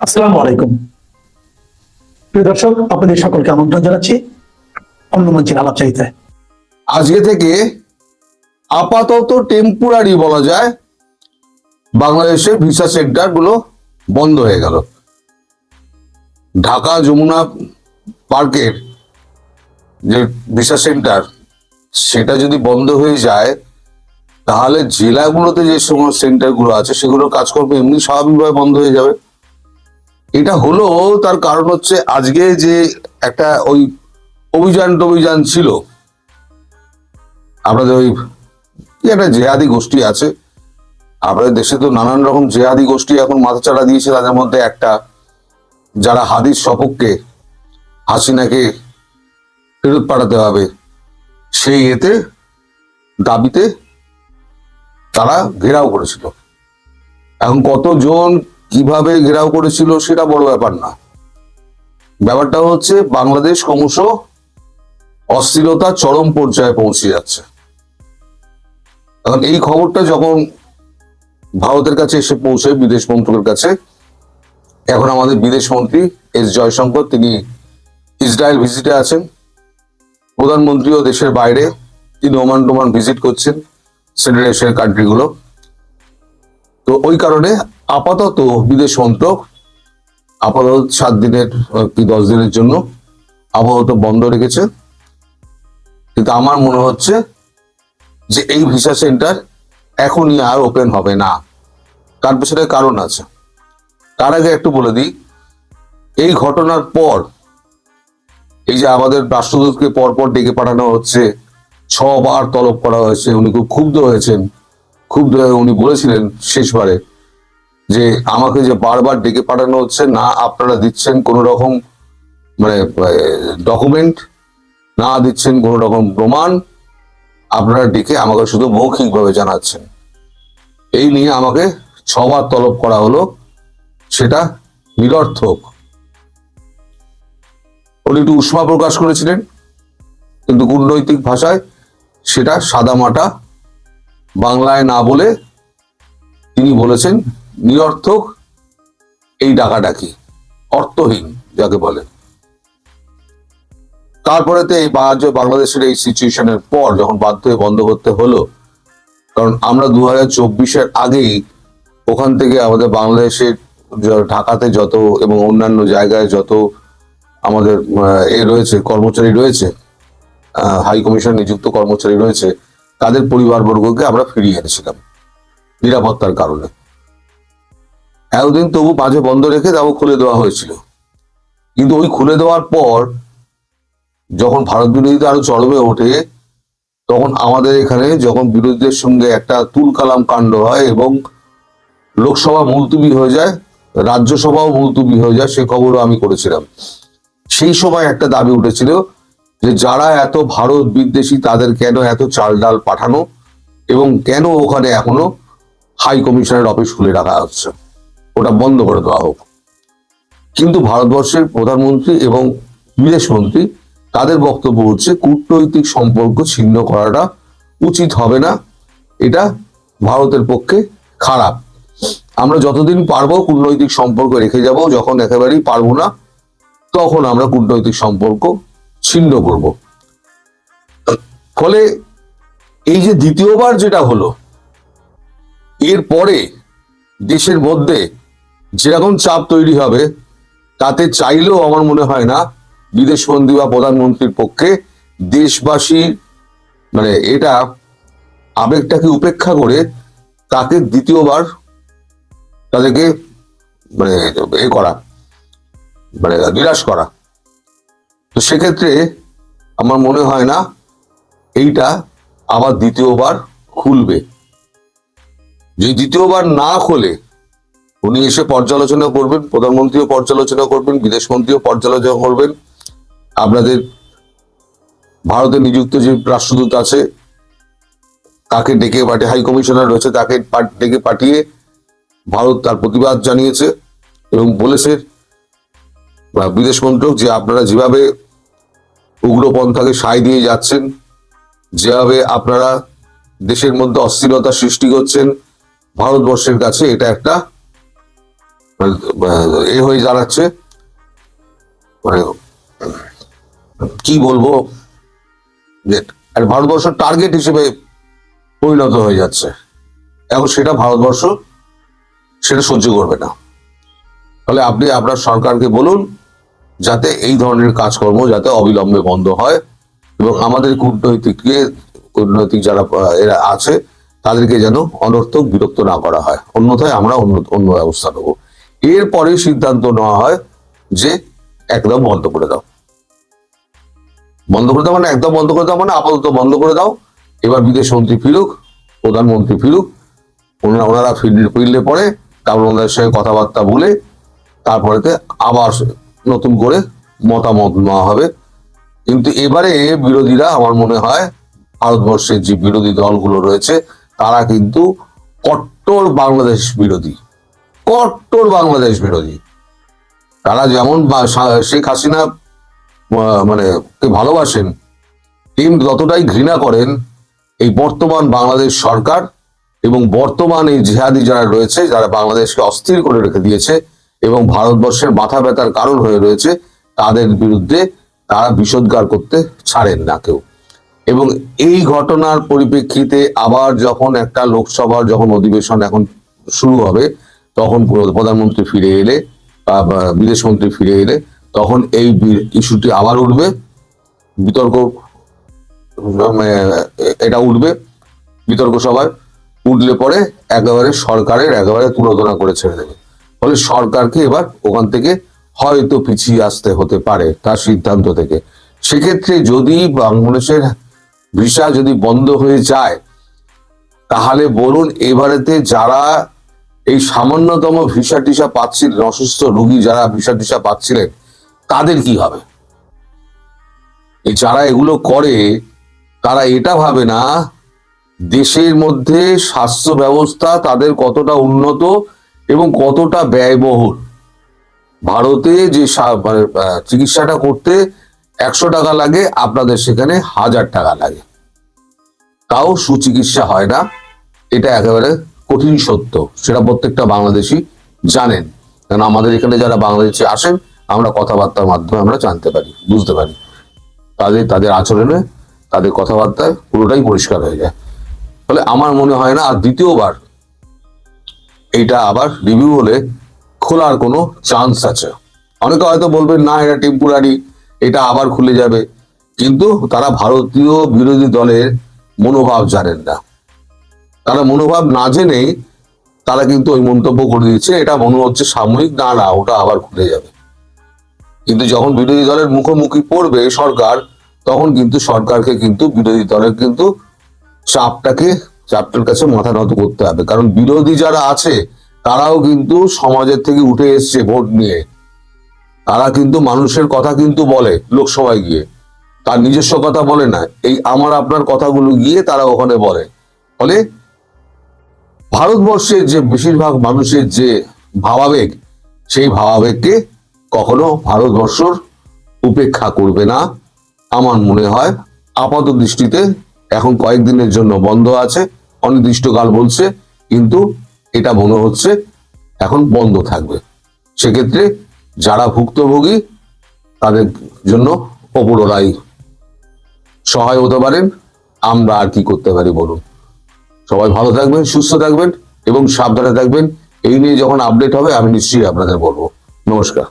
আসসালামু আলাইকুম। প্রিয় দর্শক, আপনাদের সকলকে আমন্ত্রণ জানাচ্ছি অন্য মঞ্চের আলাপচারিতায়। আজকে থেকে আপাতত টেম্পোরারি বলা যায় বাংলাদেশের ভিসা সেন্টারগুলো বন্ধ হয়ে গেল। ঢাকা যমুনা পার্কের যে ভিসা সেন্টার সেটা যদি বন্ধ হয়ে যায়, তাহলে জেলাগুলোতে যে সমস্ত সেন্টারগুলো আছে, সেগুলোর কাজকর্ম এমনি স্বাভাবিকভাবে বন্ধ হয়ে যাবে। এটা হলো তার কারণ হচ্ছে আজকে যে একটা ওই অভিযান টভিযান ছিল, আপনাদের ওই একটা জেহাদি গোষ্ঠী আছে আমাদের দেশে তো নানান রকম জেহাদি গোষ্ঠী এখন মাথাচাড়া দিয়েছে তাদের মধ্যে একটা, যারা হাদিস সপক্ষে হাসিনাকে ফেরত পাঠাতে হবে, সেই এতে দাবিতে তারা ঘেরাও করেছিল। এখন কতজন কীভাবে ঘেরাও করেছিল সেটা বড় ব্যাপার না। ব্যাপারটা হচ্ছে বাংলাদেশ ক্রমশ অস্থিরতা চরম পর্যায়ে পৌঁছে যাচ্ছে। এখন এই খবরটা যখন ভারতের কাছে এসে পৌঁছায় বিদেশ মন্ত্রকের কাছে, এখন আমাদের বিদেশ মন্ত্রী এস জয়শঙ্কর, তিনি ইসরায়েল ভিজিটে আছেন। প্রধানমন্ত্রীও দেশের বাইরে, তিনি ওমান টোমান ভিজিট করছেন সেন্ট্রাল এশিয়ার কান্ট্রিগুলো তো ওই কারণে আপাতত বিদেশ মন্ত্রক আপাতত সাত দিনের কি দশ দিনের জন্য আপাতত বন্ধ রেখেছে। কিন্তু আমার মনে হচ্ছে যে এই ভিসা সেন্টার এখনই আর ওপেন হবে না। তার পেছনে কারণ আছে? তার আগে একটু বলে দিই, এই ঘটনার পর, এই যে আমাদের রাষ্ট্রদূতকে পরপর ডেকে পাঠানো হচ্ছে, ছবার তলব করা হয়েছে, উনি খুব ক্ষুব্ধ হয়েছেন। হয়ে উনি বলেছিলেন শেষবারে যে আমাকে যে বারবার ডেকে পাঠানো হচ্ছে, না আপনারা দিচ্ছেন কোন রকম মানে ডকুমেন্ট না দিচ্ছেন কোন রকম প্রমাণ, আপনারা ডেকে আমাকে শুধু মৌখিকভাবে জানাচ্ছেন। এই নিয়ে আমাকে ছবার তলব করা হলো, সেটা নিরর্থক। উনি একটু উষ্মা প্রকাশ করেছিলেন, কিন্তু কূটনৈতিক ভাষায় সেটা সাদামাটা বাংলায় না বলে তিনি বলেছেন, নিরর্থক এই ডাকাডাকি, অর্থহীন যাকে বলে। তারপরে তো এই বাংলাদেশের এই সিচুয়েশনের পর যখন বাধ্য হয়ে বন্ধ করতে হলো, কারণ আমরা দু হাজার চব্বিশের আগেই ওখান থেকে আমাদের বাংলাদেশের ঢাকাতে যত এবং অন্যান্য জায়গায় যত আমাদের এ রয়েছে, কর্মচারী রয়েছে হাই কমিশন নিযুক্ত কর্মচারী রয়েছে তাদের পরিবারবর্গকে আমরা ফিরিয়ে এনেছিলাম নিরাপত্তার কারণে। এতদিন তবু মাঝে বন্ধ রেখে তাও খুলে দেওয়া হয়েছিল। কিন্তু ওই খুলে দেওয়ার পর যখন ভারত বিরোধিতা আরও চরমে ওঠে, তখন আমাদের এখানে যখন বিরোধীদের সঙ্গে একটা তুলকালাম কাণ্ড হয় এবং লোকসভা মুলতুবি হয়ে যায়, রাজ্যসভাও মুলতুবি হয়ে যায়, সে খবরও আমি করেছিলাম। সেই সময় একটা দাবি উঠেছিল যে যারা এত ভারত বিদ্বেষী, তাদের কেন এত চাল ডাল পাঠানো এবং কেন ওখানে এখনও হাই কমিশনের অফিস খুলে রাখা হচ্ছে? ওটা বন্ধ করে দেওয়া হোক। কিন্তু ভারতবর্ষের প্রধানমন্ত্রী এবং বিদেশ মন্ত্রী, তাদের বক্তব্য হচ্ছে, কূটনৈতিক সম্পর্ক ছিন্ন করাটা উচিত হবে না। এটা ভারতের পক্ষে খারাপ। আমরা যতদিন পারব কূটনৈতিক সম্পর্ক রেখে যাব, যখন একেবারেই পারব না, তখন আমরা কূটনৈতিক সম্পর্ক ছিন্ন করব। ফলে এই যে দ্বিতীয়বার যেটা হলো এরপরে দেশের মধ্যে যেরকম চাপ তৈরি হবে, তাতে চাইলেও আমার মনে হয় না বিদেশমন্ত্রী বা প্রধানমন্ত্রীর পক্ষে দেশবাসীর মানে এটা আবেগটাকে উপেক্ষা করে তাকে দ্বিতীয়বার তাদেরকে মানে এ করা মানে নিরাশ করা। তো সেক্ষেত্রে আমার মনে হয় না এইটা আবার দ্বিতীয়বার খুলবে। যদি দ্বিতীয়বার না খোলে, উনি এসে পর্যালোচনা করবেন, প্রধানমন্ত্রীও পর্যালোচনা করবেন, বিদেশমন্ত্রীও পর্যালোচনা করবেন। আপনাদের ভারতে নিযুক্ত যে রাষ্ট্রদূত আছে, তাকে ডেকে পাঠিয়ে, হাই কমিশনার রয়েছে, তাকে ডেকে পাঠিয়ে ভারত তার প্রতিবাদ জানিয়েছে এবং বলেছে বা বিদেশ মন্ত্রক যে আপনারা যেভাবে উগ্রপন্থাকে সায় দিয়ে যাচ্ছেন, যেভাবে আপনারা দেশের মধ্যে অস্থিরতা সৃষ্টি করছেন, ভারতবর্ষের কাছে এটা একটা, এ হয়ে দাঁড়াচ্ছে। মানে কি বলব? ভারতবর্ষ টার্গেট হিসেবে পরিণত হয়ে যাচ্ছে। এখন সেটা ভারতবর্ষ, সেটা সহ্য করবে না। তাহলে আপনি আপনার সরকারকে বলুন যাতে এই ধরনের কাজকর্ম যাতে অবিলম্বে বন্ধ হয় এবং আমাদের কূটনৈতিককে, কূটনৈতিক যারা এরা আছে, তাদেরকে যেন অনর্থক বিরক্ত না করা হয়। অন্যথায় আমরা অন্য অন্য ব্যবস্থা নেব। এরপরে সিদ্ধান্ত নেওয়া হয় যে একদম বন্ধ করে দাও। বন্ধ করে দাও মানে একদম বন্ধ করে দাও মানে আপাতত বন্ধ করে দাও। এবার বিদেশ মন্ত্রী ফিরুক, প্রধানমন্ত্রী ফিরুক ওনারা ওনারা ফিরলে পরে তারপর ওনাদের সঙ্গে কথাবার্তা বলে তারপরেতে আবার নতুন করে মতামত নেওয়া হবে। কিন্তু এবারে বিরোধীরা আমার মনে হয় ভারতবর্ষের যে বিরোধী দলগুলো রয়েছে, তারা কিন্তু কট্টর বাংলাদেশ বিরোধী। কট্টর বাংলাদেশ বিরোধী। তারা যেমন শেখ হাসিনা মানে ভালোবাসেন, ঠিক যতটাই ঘৃণা করেন এই বর্তমান বাংলাদেশ সরকার এবং বর্তমান এই জেহাদি যারা রয়েছে, যারা বাংলাদেশকে অস্থির করে রেখে দিয়েছে এবং ভারতবর্ষের মাথা ব্যথার কারণ হয়ে রয়েছে তাদের বিরুদ্ধে তারা বিষোদ্গার করতে ছাড়েন না কেউ। এবং এই ঘটনার পরিপ্রেক্ষিতে আবার যখন একটা লোকসভার যখন অধিবেশন এখন শুরু হবে, তখন প্রধানমন্ত্রী ফিরে এলে বিদেশ মন্ত্রী ফিরে এলে তখন এই ইস্যুটি আবার উঠবে, বিতর্ক এটা উঠবে, বিতর্ক সভায় উঠলে পরে একেবারে সরকারের একেবারে তুলোধনা করে ছেড়ে দেবে। ফলে সরকারকে এবার ওখান থেকে হয়তো পিছিয়ে আসতে হতে পারে তার সিদ্ধান্ত থেকে। সেক্ষেত্রে যদি বাংলাদেশের ভিসা যদি বন্ধ হয়ে যায়, তাহলে বলুন এবারেতে যারা এই সামান্যতম ভিসা টিসা পাচ্ছিলেন অসুস্থ রোগী যারা ভিসা টিসা পাচ্ছিলেন, তাদের কি হবে? যারা এগুলো করে, তারা এটা ভাবে না, দেশের মধ্যে স্বাস্থ্য ব্যবস্থা তাদের কতটা উন্নত এবং কতটা ব্যয়বহুল। ভারতে যে মানে, চিকিৎসাটা করতে একশো টাকা লাগে আপনাদের সেখানে হাজার টাকা লাগে। তাও সুচিকিৎসা হয় না এটা একেবারে কঠিন সত্য সেটা প্রত্যেকটা বাংলাদেশি জানেন। কারণ আমাদের এখানে যারা বাংলাদেশি আসেন আমরা কথাবার্তার মাধ্যমে আমরা জানতে পারি বুঝতে পারি। তাদের তাদের আচরণে তাদের কথাবার্তায় পুরোটাই পরিষ্কার হয়ে যায়। ফলে আমার মনে হয় না আর দ্বিতীয়বার এইটা আবার রিভিউ হলে খোলার কোনো চান্স আছে। অনেকে হয়তো বলবেন না, এটা টেম্পোরারি এটা আবার খুলে যাবে। কিন্তু তারা ভারতীয় বিরোধী দলের মনোভাব জানেন না। তারা মনোভাব না জেনেই তারা কিন্তু ওই মন্তব্য করে দিচ্ছে এটা মনে হচ্ছে সাময়িক, না না, ওটা আবার খুলে যাবে। কিন্তু যখন বিরোধী দলের মুখোমুখি পড়বে সরকার, তখন কিন্তু সরকারকে কিন্তু বিরোধী দলের কিন্তু চাপটাকে চাপটার কাছে মাথা নত করতে হবে। কারণ বিরোধী যারা আছে, তারাও কিন্তু সমাজের থেকে উঠে এসছে ভোট নিয়ে। তারা কিন্তু মানুষের কথা কিন্তু বলে লোকসভায় গিয়ে। তার নিজস্ব কথা বলে না। এই আমার আপনার কথাগুলো গিয়ে তারা ওখানে বলে। ফলে ভারতবর্ষের যে বেশিরভাগ মানুষের যে ভাবাবেগ, সেই ভাবাবেগকে কখনো ভারতবর্ষর উপেক্ষা করবে না। আমার মনে হয় আপাত দৃষ্টিতে এখন কয়েকদিনের জন্য বন্ধ আছে অনির্দিষ্টকাল বলছে, কিন্তু এটা মনে হচ্ছে এখন বন্ধ থাকবে। সেক্ষেত্রে যারা ভুক্তভোগী, তাদের জন্য অপররাই সহায় হতে পারেন। আমরা আর কি করতে পারি বলুন। সবাই ভালো থাকবেন, সুস্থ থাকবেন এবং সাবধানে থাকবেন। এই নিয়ে যখন আপডেট হবে, আমি নিশ্চয়ই আপনাদের বলব। নমস্কার।